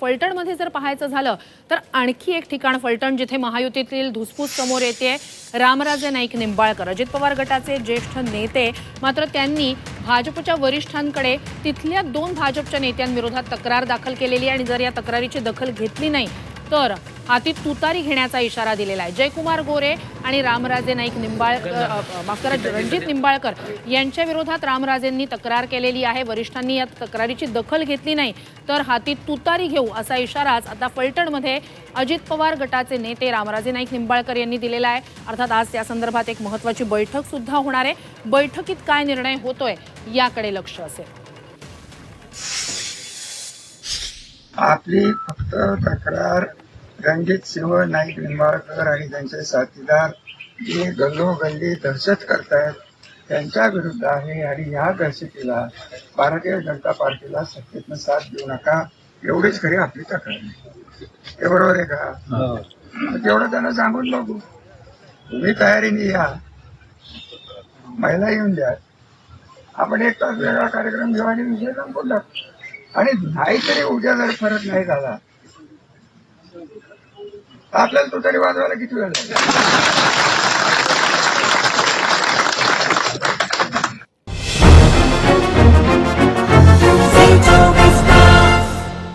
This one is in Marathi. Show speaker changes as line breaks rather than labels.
फलटणमध्ये जर पाहायचं झालं तर आणखी एक ठिकाण फलटण जिथे महायुतीतील धुसफूस समोर येते रामराजे नाईक निंबाळकर अजित पवार गटाचे ज्येष्ठ नेते. मात्र त्यांनी भाजपच्या वरिष्ठांकडे तिथल्या दोन भाजपच्या नेत्यांविरोधात तक्रार दाखल केलेली आणि जर या तक्रारीची दखल घेतली नाही तर हाती तुतारी घेण्याचा इशारा दिलेला आहे. जयकुमार गोरे आणि रामराजे नाईक निंबाळकर माफ करा रणजित निंबाळकर यांच्या विरोधात रामराजेंनी तक्रार केलेली आहे. वरिष्ठांनी या तक्रारीची दखल घेतली नाही. तर हाती तुतारी घेऊ असा इशाराच आता फलटणमध्ये अजित पवार गटाचे नेते रामराजे नाईक निंबाळकर यांनी दिलेला आहे. अर्थात आज त्या संदर्भात एक महत्वाची बैठक सुद्धा होणार आहे. बैठकीत काय निर्णय होतोय याकडे लक्ष असेल.
आपली फक्त तक्रार रणजित सिंह नाईक निंबाळकर आणि त्यांचे साथीदार जे गल्लोगल्ली दहशत करतायत त्यांच्या विरुद्ध आहे आणि या दहशतीला भारतीय जनता पार्टीला सत्तेतनं साथ देऊ नका एवढीच खरी आपली तक्रार आहे. ते बरोबर आहे का? तेवढं त्यांना सांगून बघू. तुम्ही तयारीने या. महिला येऊन द्या. आपण एक तास वेगळा कार्यक्रम घेऊ आणि विषय संपून टाकू. आणि नाहीतरी उद्या जर फरक नाही झाला आपल्याला तो तरी वाजवायला किती वेळ लागला?